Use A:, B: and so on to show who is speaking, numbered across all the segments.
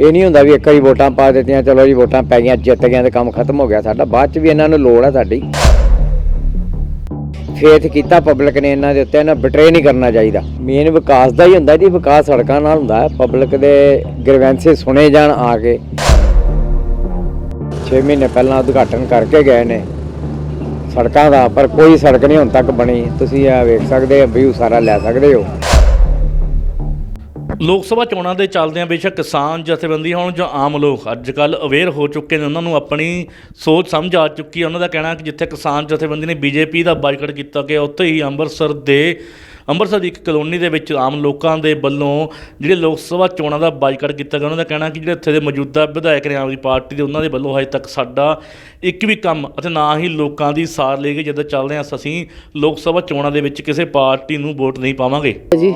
A: ਇਹ ਨਹੀਂ ਹੁੰਦਾ ਵੀ ਇੱਕ ਵਾਰੀ ਵੋਟਾਂ ਪਾ ਦਿੱਤੀਆਂ, ਚਲੋ ਜੀ ਵੋਟਾਂ ਪੈ ਗਈਆਂ, ਜਿੱਤ ਗਏ ਤੇ ਕੰਮ ਖਤਮ ਹੋ ਗਿਆ ਸਾਡਾ। ਬਾਅਦ ਚ ਵੀ ਇਹਨਾਂ ਨੂੰ ਲੋੜ ਆ ਸਾਡੀ। ਫੇਥ ਕੀਤਾ ਪਬਲਿਕ ਨੇ ਇਹਨਾਂ ਦੇ ਉੱਤੇ, ਇਹਨਾਂ ਬਿਟਰੇ ਨਹੀਂ ਕਰਨਾ ਚਾਹੀਦਾ। ਮੇਨ ਵਿਕਾਸ ਦਾ ਹੀ ਹੁੰਦਾ ਜੀ, ਵਿਕਾਸ ਸੜਕਾਂ ਨਾਲ ਹੁੰਦਾ ਹੈ। ਪਬਲਿਕ ਦੇ ਗ੍ਰਵੈਂਸੇ ਸੁਣੇ ਜਾਣ ਆ ਕੇ। 6 ਮਹੀਨੇ ਪਹਿਲਾਂ ਉਦਘਾਟਨ ਕਰਕੇ ਗਏ ਨੇ। ਸੜਕਾਂ ਦਾ, ਪਰ ਕੋਈ ਸੜਕ ਨਹੀਂ ਹੁਣ ਤੱਕ ਬਣੀ। ਤੁਸੀਂ ਇਹ ਵੇਖ ਸਕਦੇ ਹੋ ਵਿਊ ਸਾਰਾ ਲੈ ਸਕਦੇ ਹੋ।
B: ਲੋਕ ਸਭਾ ਚੋਣਾਂ ਦੇ ਚੱਲਦਿਆਂ ਬੇਸ਼ੱਕ ਕਿਸਾਨ ਜਥੇਬੰਦੀਆਂ ਹੋਣ ਜਾਂ ਆਮ ਲੋਕ, ਅੱਜ ਕੱਲ ਅਵੇਅਰ ਹੋ ਚੁੱਕੇ ਨੇ, ਉਹਨਾਂ ਨੂੰ ਆਪਣੀ ਸੋਚ ਸਮਝ ਆ ਚੁੱਕੀ ਹੈ। ਉਹਨਾਂ ਦਾ ਕਹਿਣਾ ਕਿ ਜਿੱਥੇ ਕਿਸਾਨ ਜਥੇਬੰਦੀ ਨੇ ਬੀਜੇਪੀ ਦਾ ਬਾਈਕਾਟ ਕੀਤਾ ਗਿਆ ਉੱਥੇ ਹੀ ਅੰਮ੍ਰਿਤਸਰ ਦੇ ਅੰਮ੍ਰਿਤਸਰ ਦੀ ਇੱਕ ਕਲੋਨੀ ਦੇ ਵਿੱਚ ਆਮ ਲੋਕਾਂ ਦੇ ਵੱਲੋਂ ਜਿਹੜੇ ਲੋਕ ਸਭਾ ਚੋਣਾਂ ਦਾ ਬਾਈਕਾਟ ਕੀਤਾ ਗਿਆ, ਉਹਨਾਂ ਦਾ ਕਹਿਣਾ ਕਿ ਜਿਹੜੇ ਇੱਥੇ ਦੇ ਮੌਜੂਦਾ ਵਿਧਾਇਕ ਨੇ ਆਮ ਆਦਮੀ ਪਾਰਟੀ ਦੇ, ਉਹਨਾਂ ਦੇ ਵੱਲੋਂ ਹਜੇ ਤੱਕ ਸਾਡਾ ਇੱਕ ਵੀ ਕੰਮ ਅਤੇ ਨਾ ਹੀ ਲੋਕਾਂ ਦੀ ਸਾਰ ਲਈ ਗਈ। ਜਦੋਂ ਚੱਲਦੇ ਹਾਂ ਅਸੀਂ ਲੋਕ ਸਭਾ ਚੋਣਾਂ ਦੇ ਵਿੱਚ ਕਿਸੇ ਪਾਰਟੀ ਨੂੰ ਵੋਟ ਨਹੀਂ ਪਾਵਾਂਗੇ।
C: ਜੀ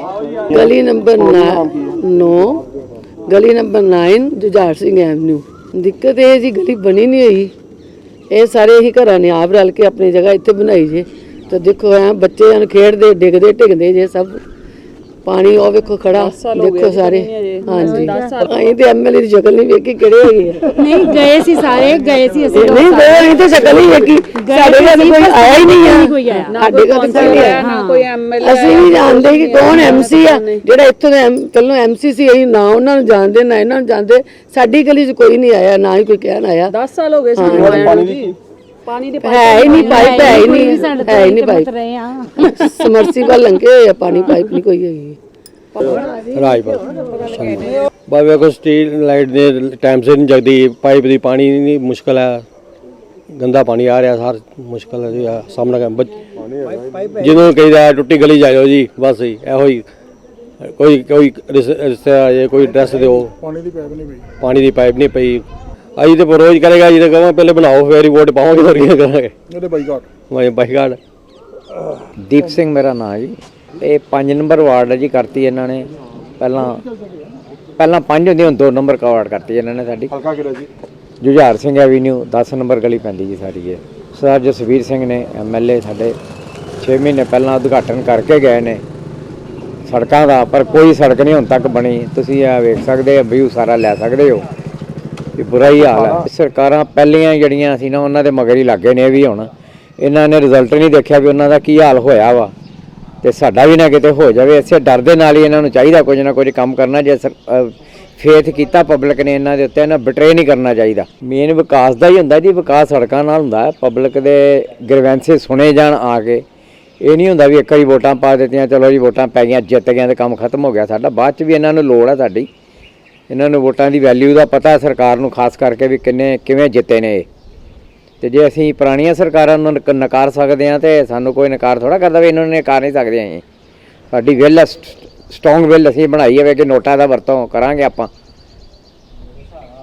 C: ਗਲੀ ਨੰਬਰ 9 ਗਲੀ ਨੰਬਰ 9 ਜੁਝਾਰ ਸਿੰਘ ਐਵਨਿਊ। ਦਿੱਕਤ ਇਹ ਜੀ, ਗਲੀ ਬਣੀ ਨਹੀਂ ਹੋਈ। ਇਹ ਸਾਰੇ ਹੀ ਘਰਾਂ ਨੇ ਆਪ ਰਲ ਕੇ ਆਪਣੀ ਜਗ੍ਹਾ ਇੱਥੇ ਬਣਾਈ ਜੇ। ਤੇ ਦੇਖੋ ਐ ਬੱਚੇ ਹਨ ਖੇਡਦੇ ਡਿੱਗਦੇ ਢਿੱਗਦੇ ਜੇ ਸਭ। ਪਾਣੀ ਉਹ ਵੇਖੋ ਖੜਾ ਦੇਖੋ ਸਾਰੇ। ਹਾਂਜੀ? ਅਸੀਂ ਤੇ ਐਮਐਲਏ ਦੀ ਸ਼ਕਲ ਨਹੀਂ ਵੇਖੀ ਕਿਹੜੇ ਹੈਗੇ ਆ।
D: ਨਹੀਂ ਗਏ ਸੀ ਸਾਰੇ ਗਏ ਸੀ ਅਸੀਂ
C: ਨਹੀਂ ਗਏ ਅਸੀਂ ਤੇ ਸ਼ਕਲ ਨਹੀਂ ਵੇਖੀ। ਸਾਡੇ ਘਰ ਕੋਈ ਆਇਆ ਹੀ ਨਹੀਂ ਆ। ਸਾਡੇ ਘਰ ਕੋਈ ਨਹੀਂ ਆਇਆ।
D: ਨਾ ਕੋਈ ਐਮਐਲਏ
C: ਅਸੀਂ ਨਹੀਂ ਜਾਣਦੇ ਕਿ ਕੌਣ ਐਮਸੀ ਆ ਜਿਹੜਾ ਇੱਥੋਂ ਦਾ ਪਹਿਲਾਂ ਐਮਸੀ ਸੀ ਅਸੀਂ ਨਾ ਉਹਨਾਂ ਨੂੰ ਜਾਣਦੇ ਨਾ ਇਹਨਾਂ ਨੂੰ ਜਾਣਦੇ। ਸਾਡੀ ਗਲੀ 'ਚ ਕੋਈ ਨਹੀਂ ਆਇਆ ਨਾ ਹੀ ਕੋਈ ਕਹਿਣ ਆਇਆ।
E: 10 ਸਾਲ ਹੋ ਗਏ ਨੂੰ। ਜੀ ਪਾਣੀ ਦੀ
C: ਹੈ ਹੀ ਨਹੀਂ ਪਾਈਪ ਹੈ ਹੀ ਨਹੀਂ
D: ਸਾਡੇ
C: ਹੈ ਹੀ ਨਹੀਂ
D: ਤੋਂ
C: ਪਾਈਪ।
D: ਰਹੇ ਆ
C: ਸਮਰਸੀਬਲ ਲੰਘੇ ਹੋਏ ਆ ਪਾਣੀ ਪਾਈਪ ਨਹੀਂ ਕੋਈ ਹੈਗੀ।
F: ਰਾਜਪੁਰ ਬਾ ਵੇਖੋ ਸਟਰੀਟ ਲਾਈਟ ਦੇ ਟਾਈਮ ਸਿਰ ਨਹੀਂ ਜਗਦੀ ਪਾਈਪ ਦੀ ਪਾਣੀ ਨਹੀਂ ਮੁਸ਼ਕਲ ਹੈ। ਗੰਦਾ ਪਾਣੀ ਆ ਰਿਹਾ ਸਾਰ ਮੁਸ਼ਕਲ ਹੈ ਜੀ ਸਾਹਮਣਾ ਕਰ ਬੱਚ- ਜਿਹਨੂੰ ਕਹੀਦਾ ਟੁੱਟੀ ਗਲੀ ਜਾਇਓ ਜੀ ਬਸ ਜੀ ਇਹੋ ਹੀ। ਕੋਈ ਕੋਈ ਰਿਸ- ਰਿਸ਼ਤੇਦਾਰ ਜੇ ਕੋਈ ਡਰੈਸ ਦਿਓ। ਪਾਣੀ ਦੀ ਪਾਈਪ ਨਹੀਂ ਪਈ। ਪਾਣੀ ਦੀ ਪਾਈਪ ਨਹੀਂ ਪਈ। ਅਸੀਂ ਤੇ ਰੋਜ਼ ਕਰੇਗਾ ਜੀ ਤੇ ਕਹਾਂ ਪਹਿਲੇ ਬਣਾਓ ਫੇਰ ਹੀ ਵੋਟ ਪਾਵਾਂਗੇ ਹੋਰ ਕੀ ਕਰਾਂਗੇ।
G: ਇਹਦੇ ਬਾਈਕਾਟ।
F: ਮੈਂ ਬਾਈਕਾਟ।
A: ਦੀਪ ਸਿੰਘ ਮੇਰਾ ਨਾਮ ਜੀ। ਇਹ 5 ਨੰਬਰ ਵਾਰਡ ਹੈ ਜੀ ਕਰਤੀ ਇਹਨਾਂ ਨੇ। ਪਹਿਲਾਂ ਪਹਿਲਾਂ 5 ਹੁੰਦੀ ਹੁਣ 2 ਨੰਬਰ ਵਾਰਡ ਕਰਤੀ ਇਹਨਾਂ ਨੇ ਸਾਡੀ।
G: ਹਲਕਾ ਕਿਹੜਾ ਜੀ?
A: ਜੁਝਾਰ ਸਿੰਘ ਐਵੀਨਿਊ 10 ਨੰਬਰ ਗਲੀ ਪੈਂਦੀ ਜੀ ਸਾਡੀ ਇਹ। ਸਰ ਜਸਵੀਰ ਸਿੰਘ ਨੇ ਐਮਐਲਏ ਸਾਡੇ 6 ਮਹੀਨੇ ਪਹਿਲਾਂ ਉਦਘਾਟਨ ਕਰਕੇ ਗਏ ਨੇ। ਸੜਕਾਂ ਦਾ ਪਰ ਕੋਈ ਸੜਕ ਨਹੀਂ ਹੁਣ ਤੱਕ ਬਣੀ। ਤੁਸੀਂ ਇਹ ਵੇਖ ਸਕਦੇ ਹੋ ਵਿਊ ਸਾਰਾ ਲੈ ਸਕਦੇ ਹੋ। ਇਹ ਬੁਰਾ ਹੀ ਹਾਲ ਹੈ। ਸਰਕਾਰਾਂ ਪਹਿਲੀਆਂ ਜਿਹੜੀਆਂ ਸੀ ਨਾ ਉਹਨਾਂ ਦੇ ਮਗਰ ਹੀ ਲੱਗੇ ਨੇ ਵੀ ਹੁਣ। ਇਹਨਾਂ ਨੇ ਰਿਜ਼ਲਟ ਨਹੀਂ ਦੇਖਿਆ ਵੀ ਉਹਨਾਂ ਦਾ ਕੀ ਹਾਲ ਹੋਇਆ ਵਾ। ਤੇ ਸਾਡਾ ਵੀ ਨਾ ਕਿਤੇ ਹੋ ਜਾਵੇ। ਇਸੇ ਡਰ ਦੇ ਨਾਲ ਹੀ ਇਹਨਾਂ ਨੂੰ ਚਾਹੀਦਾ ਕੁਝ ਨਾ ਕੁਝ ਕੰਮ ਕਰਨਾ। ਜੇ ਫੇਥ ਕੀਤਾ ਪਬਲਿਕ ਨੇ ਇਹਨਾਂ ਦੇ ਉੱਤੇ ਇਹਨਾਂ ਬਿਟਰੇ ਨਹੀਂ ਕਰਨਾ ਚਾਹੀਦਾ। ਮੇਨ ਵਿਕਾਸ ਦਾ ਹੀ ਹੁੰਦਾ ਜੀ। ਵਿਕਾਸ ਸੜਕਾਂ ਨਾਲ ਹੁੰਦਾ। ਹੈ ਪਬਲਿਕ ਦੇ ਗ੍ਰਵੈਂਸੇ ਸੁਣੇ ਜਾਣ ਆ ਕੇ। ਇਹ ਨਹੀਂ ਹੁੰਦਾ ਵੀ ਇੱਕ ਵਾਰੀ ਵੋਟਾਂ ਪਾ ਦਿੱਤੀਆਂ ਚਲੋ ਜੀ ਵੋਟਾਂ ਪੈ ਗਈਆਂ ਜਿੱਤ ਗਏ ਤੇ ਕੰਮ ਖਤਮ ਹੋ ਗਿਆ। ਸਾਡਾ ਬਾਅਦ ਚ ਵੀ ਇਹਨਾਂ ਨੂੰ ਲੋੜ ਆ ਸਾਡੀ। ਇਹਨਾਂ ਨੂੰ ਵੋਟਾਂ ਦੀ ਵੈਲਿਊ ਦਾ ਪਤਾ ਹੈ ਸਰਕਾਰ ਨੂੰ ਖਾਸ ਕਰਕੇ ਵੀ ਕਿੰਨੇ ਕਿਵੇਂ ਜਿੱਤੇ ਨੇ ਇਹ। ਤੇ ਜੇ ਅਸੀਂ ਪੁਰਾਣੀਆਂ ਸਰਕਾਰਾਂ ਨੂੰ ਨਕ- ਨਕਾਰ ਸਕਦੇ ਹਾਂ ਤੇ ਸਾਨੂੰ ਕੋਈ ਨਕਾਰ ਥੋੜਾ ਕਰਦਾ ਵੀ ਇਹਨਾਂ ਨੂੰ ਨਕਾਰ ਨਹੀਂ ਸਕਦੇ ਅਸੀਂ। ਸਾਡੀ ਵਿਲ ਸਟਰੋਂਗ ਵਿਲ ਅਸੀਂ ਬਣਾਈ ਹੈ ਕਿ ਨੋਟਾਂ ਦਾ ਵਰਤੋਂ ਕਰਾਂਗੇ ਆਪਾਂ।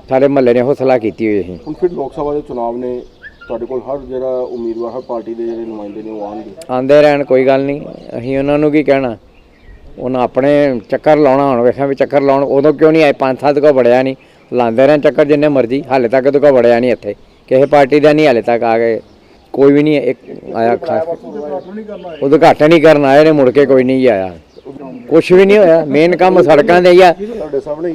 A: ਸਾਡੇ ਮਹੱਲੇ ਨੇ ਉਹ ਸਲਾਹ ਕੀਤੀ ਹੋਈ ਅਸੀਂ
G: ਹੁਣ ਫਿਰ ਲੋਕ ਸਭਾ ਦੇ ਚੁਣਾਵ ਨੇ ਤੁਹਾਡੇ ਕੋਲ ਹਰ ਜਿਹੜਾ ਉਮੀਦਵਾਰ ਹਰ ਪਾਰਟੀ ਦੇ ਜਿਹੜੇ ਨੁਮਾਇੰਦੇ ਨੇ ਉਹ ਆਉਣਗੇ?
A: ਆਂਦੇ ਰਹਿਣ ਕੋਈ ਗੱਲ ਨਹੀਂ। ਅਸੀਂ ਉਹਨਾਂ ਨੂੰ ਕੀ ਕਹਿਣਾ? ਉਹਨਾਂ ਆਪਣੇ ਚੱਕਰ ਲਾਉਣਾ ਹੁਣ, ਵੇਖਾਂ ਵੀ ਚੱਕਰ ਲਾਉਣ, ਉਦੋਂ ਕਿਉਂ ਨਹੀਂ ਆਏ? ਪੰਜ ਸੱਤ ਕੋ ਬੜਿਆ ਨਹੀਂ। ਲਾਉਂਦੇ ਰਹੇ ਚੱਕਰ ਜਿੰਨੇ ਮਰਜ਼ੀ, ਹਾਲੇ ਤੱਕ ਤਾਂ ਕੋ ਬੜਿਆ ਨਹੀਂ ਇੱਥੇ। ਕਿਸੇ ਪਾਰਟੀ ਦਾ ਨਹੀਂ ਹਾਲੇ ਤੱਕ ਆ ਗਏ ਕੋਈ ਵੀ ਨਹੀਂ ਇੱਕ ਆਇਆ ਖਾਸ ਉਦਘਾਟਨ ਹੀ ਕਰਨ ਆਏ ਨੇ, ਮੁੜ ਕੇ ਕੋਈ ਨਹੀਂ ਆਇਆ। ਕੁਝ ਵੀ ਨਹੀਂ ਹੋਇਆ ਮੇਨ ਕੰਮ ਸੜਕਾਂ ਦੇ ਹੀ ਆ।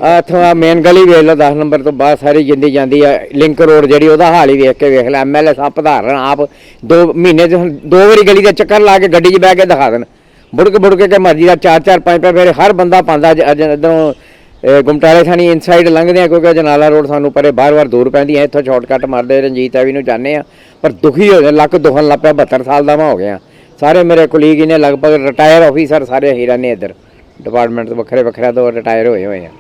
A: ਆਹ ਇੱਥੋਂ ਆ ਮੇਨ ਗਲੀ ਵੇਖ ਲਓ 10 ਨੰਬਰ ਤੋਂ ਬਾਅਦ ਸਾਰੀ ਜਿੰਦੀ ਜਾਂਦੀ ਆ। ਲਿੰਕ ਰੋਡ ਜਿਹੜੀ, ਉਹਦਾ ਹਾਲ ਹੀ ਵੇਖ ਕੇ ਵੇਖ ਲੈ। ਐਮਐਲਏ ਸਾਹਿਬ ਪਧਾਰਨ ਆਪ ਦੋ ਮਹੀਨੇ ਚ, ਦੋ ਵਾਰੀ ਗਲੀ ਦੇ ਚੱਕਰ ਲਾ ਕੇ ਗੱਡੀ 'ਚ ਬਹਿ ਕੇ ਦਿਖਾ ਦੇਣ। ਬੁੜਕ ਬੁੜਕ ਕੇ ਮਰਜ਼ੀ ਦਾ ਚਾਰ ਚਾਰ ਪੰਜ ਪੰਜ ਫੇਰੇ ਹਰ ਬੰਦਾ ਪਾਉਂਦਾ ਇਧਰੋਂ ਗੁਮਟਾਲੇ ਥਾਣੀ ਇਨਸਾਈਡ ਲੰਘਦੇ ਆ ਕਿਉਂਕਿ ਜਨਾਲਾ ਰੋਡ ਸਾਨੂੰ ਪਰੇ ਬਾਰ-ਬਾਰ ਦੂਰ ਪੈਂਦੀ ਐ ਇੱਥੋਂ ਸ਼ਾਰਟਕਟ ਮਾਰਦੇ ਰਣਜੀਤ ਐਵੀ ਨੂੰ ਜਾਂਦੇ ਆ ਪਰ ਦੁਖੀ ਹੋ ਗਏ, ਲੱਕ ਦੁਖਣ ਲੱਗ ਪਿਆ 72 ਸਾਲ ਦਾ ਮੈਂ ਹੋ ਗਿਆ। ਸਾਰੇ ਮੇਰੇ ਕੁਲੀਗ ਨੇ ਲਗਭਗ ਰਿਟਾਇਰ ਆਫੀਸਰ ਸਾਰੇ ਹੀਰਾ ਨੇ ਇੱਧਰ ਡਿਪਾਰਟਮੈਂਟ ਤੋਂ ਵੱਖਰੇ ਵੱਖਰੇ ਤੋਂ ਰਿਟਾਇਰ ਹੋਏ ਹੋਏ ਆ।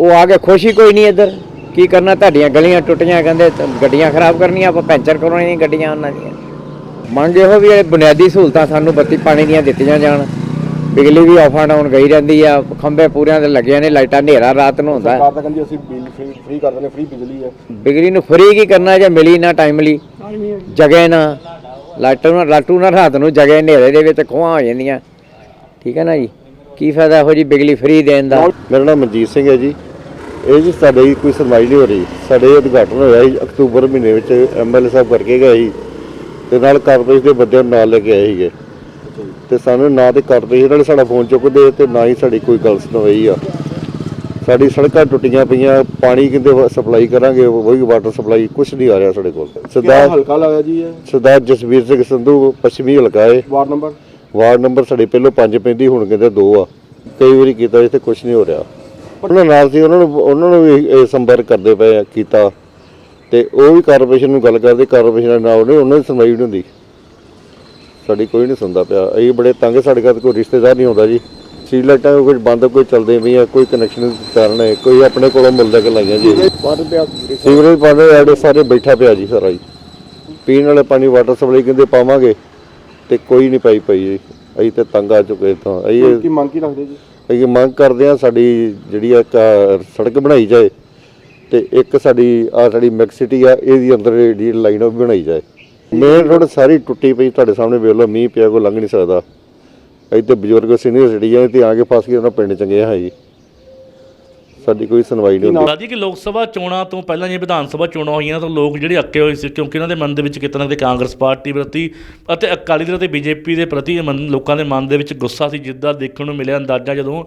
A: ਉਹ ਆ ਕੇ ਖੁਸ਼ੀ ਕੋਈ ਨਹੀਂ ਇੱਧਰ, ਕੀ ਕਰਨਾ, ਤੁਹਾਡੀਆਂ ਗਲੀਆਂ ਟੁੱਟੀਆਂ, ਕਹਿੰਦੇ ਗੱਡੀਆਂ ਖਰਾਬ ਕਰਨੀਆਂ, ਆਪਾਂ ਪੈਂਚਰ ਕਰਾਉਣੀਆਂ ਗੱਡੀਆਂ ਉਹਨਾਂ ਦੀਆਂ। ਮੰਗ ਇਹੋ ਵੀ ਇਹ ਬੁਨਿਆਦੀ ਸਹੂਲਤਾਂ ਸਾਨੂੰ ਬੱਤੀ ਪਾਣੀ ਦੀਆਂ ਦਿੱਤੀਆਂ ਜਾਣ। ਬਿਜਲੀ ਵੀ ਆਫ ਐਂਡ ਆਨ ਗਈ ਰਹਿੰਦੀ ਆ ਖੰਭੇ ਪੂਰਿਆਂ ਦੇ ਲੱਗਿਆ ਨੇ ਲਾਈਟਾਂ ਹਨੇਰਾ ਰਾਤ ਨੂੰ ਹੁੰਦਾ।
G: ਸਰਕਾਰ ਤਾਂ ਕਹਿੰਦੀ ਅਸੀਂ ਬਿੱਲ ਫ੍ਰੀ ਫ੍ਰੀ ਕਰ ਦਿੰਦੇ ਫ੍ਰੀ ਬਿਜਲੀ ਹੈ।
A: ਬਿਜਲੀ ਨੂੰ ਫਰੀ ਕੀ ਕਰਨਾ ਜੇ ਮਿਲੀ ਨਾ ਟਾਈਮਲੀ ਜਗੇ ਨਾ। ਲਾਟੂ ਨਾ ਲਾਟੂ ਨਾ ਰਾਤ ਨੂੰ ਜਗੇ ਹਨੇਰੇ ਦੇ ਵਿੱਚ ਖੋਹਾਂ ਹੋ ਜਾਂਦੀਆਂ। ਠੀਕ ਹੈ ਨਾ ਜੀ? ਕੀ ਫਾਇਦਾ ਇਹੋ ਜੀ ਬਿਜਲੀ ਫਰੀ ਦੇਣ ਦਾ?
F: ਮੇਰਾ ਨਾਮ ਮਨਜੀਤ ਸਿੰਘ ਹੈ ਜੀ। ਇਹ ਜੀ ਸਾਡੇ ਕੋਈ ਸੁਣਵਾਈ ਨਹੀਂ ਹੋ ਰਹੀ। ਸਾਡੇ ਉਦਘਾਟਨ ਹੋਇਆ ਸੀ ਅਕਤੂਬਰ ਮਹੀਨੇ ਵਿੱਚ ਐਮਐਲਏ ਸਾਹਿਬ ਕਰਕੇ ਗਏ ਸੀ ਤੇ ਨਾਲ ਕਾਰਪੋਰੇਸ਼ਨ ਦੇ ਬੰਦਿਆਂ ਨੂੰ ਨਾਲ ਲੈ ਕੇ ਆਏ ਸੀਗੇ। ਤੇ ਸਾਨੂੰ ਨਾ ਤੇ ਕਾਰਪੋਰੇਸ਼ਨ ਵਾਲੇ ਸਾਡਾ ਫੋਨ ਚੁੱਕਦੇ ਤੇ ਨਾ ਹੀ ਸਾਡੀ ਕੋਈ ਗੱਲ ਸੁਣਵਾਈ ਆ।
H: ਸਾਡੀ ਸੜਕਾਂ ਟੁੱਟੀਆਂ ਪਈਆਂ ਪਾਣੀ ਕਿੰਦੇ ਸਪਲਾਈ ਕਰਾਂਗੇ ਉਹੀ ਵਾਟਰ ਸਪਲਾਈ ਕੁਝ ਨਹੀਂ ਆ ਰਿਹਾ ਸਾਡੇ ਕੋਲ। ਸਰਦਾਰ
G: ਹਲਕਾ ਲੱਗਦਾ ਜੀ ਇਹ?
H: ਸਰਦਾਰ ਜਸਵੀਰ ਸਿੰਘ ਸੰਧੂ ਪੱਛਮੀ ਹਲਕਾ ਹੈ
G: ਵਾਰਡ ਨੰਬਰ?
H: ਵਾਰਡ ਨੰਬਰ ਸਾਡੇ ਪਹਿਲੋਂ 5 ਪੈਂਦੀ ਹੁਣ ਕਹਿੰਦੇ 2 ਆ। ਕਈ ਵਾਰੀ ਕੀਤਾ ਇੱਥੇ ਕੁਝ ਨਹੀਂ ਹੋ ਰਿਹਾ। ਉਹਨਾਂ ਨਾਲ ਸੀ ਉਹਨਾਂ ਨੂੰ ਉਹਨਾਂ ਨੂੰ ਵੀ ਸੰਪਰਕ ਕਰਦੇ ਪਏ ਆ ਕੀਤਾ। ਤੇ ਉਹ ਵੀ ਕਾਰਪੋਰੇਸ਼ਨ ਨੂੰ ਗੱਲ ਕਰਦੇ ਕਾਰਪੋਰੇਸ਼ਨ ਨਾਲ ਉਹਨੇ ਉਹਨਾਂ ਦੀ ਸੁਣਵਾਈ ਨਹੀਂ ਹੁੰਦੀ। ਸਾਡੀ ਕੋਈ ਨਹੀਂ ਸੁਣਦਾ ਪਿਆ। ਅਸੀਂ ਬੜੇ ਤੰਗ ਸਾਡੇ ਘਰ ਕੋਈ ਰਿਸ਼ਤੇਦਾਰ ਨਹੀਂ ਆਉਂਦਾ ਜੀ। ਸੀ ਲਾਈਟਾਂ ਕੋਈ ਬੰਦ ਕੋਈ ਚੱਲਦੇ ਪਈਆਂ ਕੋਈ ਕਨੈਕਸ਼ਨ ਕਾਰਨ ਹੈ ਕੋਈ ਆਪਣੇ ਕੋਲੋਂ ਮੁੱਲ ਲੈ ਕੇ ਲਾਈਆਂ ਜੀ।
G: ਵਾਟਰ ਪਿਆ
H: ਸੀਵਰੇਜ ਪਾਣੀ ਐਡੇ ਸਾਰੇ ਬੈਠਾ ਪਿਆ ਜੀ ਸਾਰਾ ਜੀ। ਪੀਣ ਵਾਲੇ ਪਾਣੀ ਵਾਟਰ ਸਪਲਾਈ ਕਹਿੰਦੇ ਪਾਵਾਂਗੇ ਤੇ ਕੋਈ ਨਹੀਂ ਪਾਈ ਪਈ ਜੀ। ਅਸੀਂ ਤੇ ਤੰਗ ਆ ਚੁੱਕੇ ਤਾਂ ਅਸੀਂ
G: ਕੀ ਮੰਗ ਕੀ ਰੱਖਦੇ ਜੀ?
H: ਅਸੀਂ ਮੰਗ ਕਰਦੇ ਆ ਸਾਡੀ ਜਿਹੜੀ ਆਹ ਸੜਕ ਬਣਾਈ ਜਾਏ। ਤੇ ਇੱਕ ਸਾਡੀ ਆ ਸਾਡੀ ਮੈਕਸਿਟੀ ਆ, ਇਹਦੀ ਅੰਦਰ ਜਿਹੜੀ ਲਾਈਨ ਉਹ ਵੀ ਬਣਾਈ ਜਾਏ। ਮੇਨ ਰੋਡ ਸਾਰੀ ਟੁੱਟੀ ਪਈ, ਤੁਹਾਡੇ ਸਾਹਮਣੇ ਵੇਖ ਲਓ, ਮੀਂਹ ਪਿਆ, ਕੋਈ ਲੰਘ ਨਹੀਂ ਸਕਦਾ। ਇੱਥੇ ਬਜ਼ੁਰਗ ਸੀਨੀਅਰ ਸਿਟੀਜ਼ਨ ਤੇ ਆ ਕੇ ਫਸ ਗਏ, ਉਹਨਾਂ ਪਿੰਡ ਚੰਗੇ ਹੈ ਜੀ। ਸਾਡੀ ਕੋਈ ਸੁਣਵਾਈ ਨਹੀਂ ਹੁੰਦੀ।
B: ਰਾਜੀ ਕਿ ਲੋਕ ਸਭਾ ਚੋਣਾਂ ਤੋਂ ਪਹਿਲਾਂ ਜੇ ਵਿਧਾਨ ਸਭਾ ਚੋਣਾਂ ਹੋਈਆਂ ਤਾਂ ਲੋਕ ਜਿਹੜੇ ਅੱਕੇ ਹੋਏ ਸੀ, ਕਿਉਂਕਿ ਉਹਨਾਂ ਦੇ ਮਨ ਦੇ ਵਿੱਚ ਕਿਤੇ ਨਾ ਕਿਤੇ ਕਾਂਗਰਸ ਪਾਰਟੀ ਪ੍ਰਤੀ ਅਤੇ ਅਕਾਲੀ ਦਲ ਅਤੇ ਬੀਜੇਪੀ ਦੇ ਪ੍ਰਤੀ ਲੋਕਾਂ ਦੇ ਮਨ ਦੇ ਵਿੱਚ ਗੁੱਸਾ ਸੀ, ਜਿੱਦਾਂ ਦੇਖਣ ਨੂੰ ਮਿਲਿਆ ਅੰਦਾਜ਼ਾ ਜਦੋਂ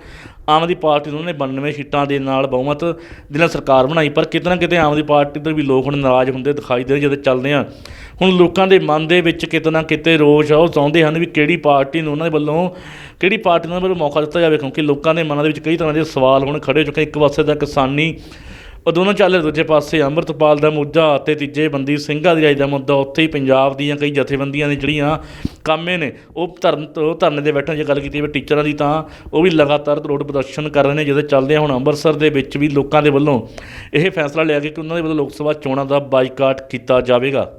B: ਆਮ ਆਦਮੀ ਪਾਰਟੀ ਨੂੰ ਉਹਨੇ 92 ਸੀਟਾਂ ਦੇ ਨਾਲ ਬਹੁਮਤ ਦੇ ਨਾਲ ਸਰਕਾਰ ਬਣਾਈ, ਪਰ ਕਿਤੇ ਨਾ ਕਿਤੇ ਆਮ ਆਦਮੀ ਪਾਰਟੀ ਤੋਂ ਵੀ ਲੋਕ ਹੁਣ ਨਾਰਾਜ਼ ਹੁੰਦੇ ਦਿਖਾਈ ਦੇ ਰਹੇ, ਜਦੋਂ ਚੱਲਦੇ ਆ ਹੁਣ ਲੋਕਾਂ ਦੇ ਮਨ ਦੇ ਵਿੱਚ ਕਿਤੇ ਨਾ ਕਿਤੇ ਰੋਸ਼ ਆ, ਉਹ ਚਾਹੁੰਦੇ ਹਨ ਵੀ ਕਿਹੜੀ ਪਾਰਟੀ ਨੂੰ ਉਹਨਾਂ ਦੇ ਵੱਲੋਂ, ਕਿਹੜੀ ਪਾਰਟੀ ਨੂੰ ਉਹਨਾਂ ਵੱਲੋਂ ਮੌਕਾ ਦਿੱਤਾ ਜਾਵੇ, ਕਿਉਂਕਿ ਲੋਕਾਂ ਦੇ ਮਨਾਂ ਦੇ ਵਿੱਚ ਕਈ ਤਰ੍ਹਾਂ ਦੇ ਸਵਾਲ ਹੁਣ ਖੜੇ ਹੋ ਚੁੱਕੇ ਇੱਕ ਪਾਸੇ ਤਾਂ ਕਿਸਾਨੀ ਉਹ ਦੋਨੋਂ ਚੱਲ ਰਹੇ ਦੂਜੇ ਪਾਸੇ ਅੰਮ੍ਰਿਤਪਾਲ ਦਾ ਮੁੱਦਾ ਅਤੇ ਤੀਜੇ ਬੰਦੀ ਸਿੰਘਾਂ ਦੀ ਰਾਜ ਦਾ ਮੁੱਦਾ, ਉੱਥੇ ਹੀ ਪੰਜਾਬ ਦੀਆਂ ਕਈ ਜਥੇਬੰਦੀਆਂ ਨੇ ਜਿਹੜੀਆਂ ਕਾਮੇ ਨੇ, ਉਹ ਧਰਨ ਤੋਂ ਧਰਨੇ ਦੇ ਬੈਠਣ ਜੇ ਗੱਲ ਕੀਤੀ ਜਾਵੇ ਟੀਚਰਾਂ ਦੀ ਤਾਂ ਉਹ ਵੀ ਲਗਾਤਾਰ ਰੋਡ ਪ੍ਰਦਰਸ਼ਨ ਕਰ ਰਹੇ ਨੇ, ਜਿਹਦੇ ਚੱਲਦੇ ਹੁਣ ਅੰਮ੍ਰਿਤਸਰ ਦੇ ਵਿੱਚ ਵੀ ਲੋਕਾਂ ਦੇ ਵੱਲੋਂ ਇਹ ਫੈਸਲਾ ਲਿਆ ਗਿਆ ਕਿ ਉਹਨਾਂ ਦੇ ਵੱਲੋਂ ਲੋਕ ਸਭਾ ਚੋਣਾਂ ਦਾ ਬਾਈਕਾਟ ਕੀਤਾ ਜਾਵੇਗਾ।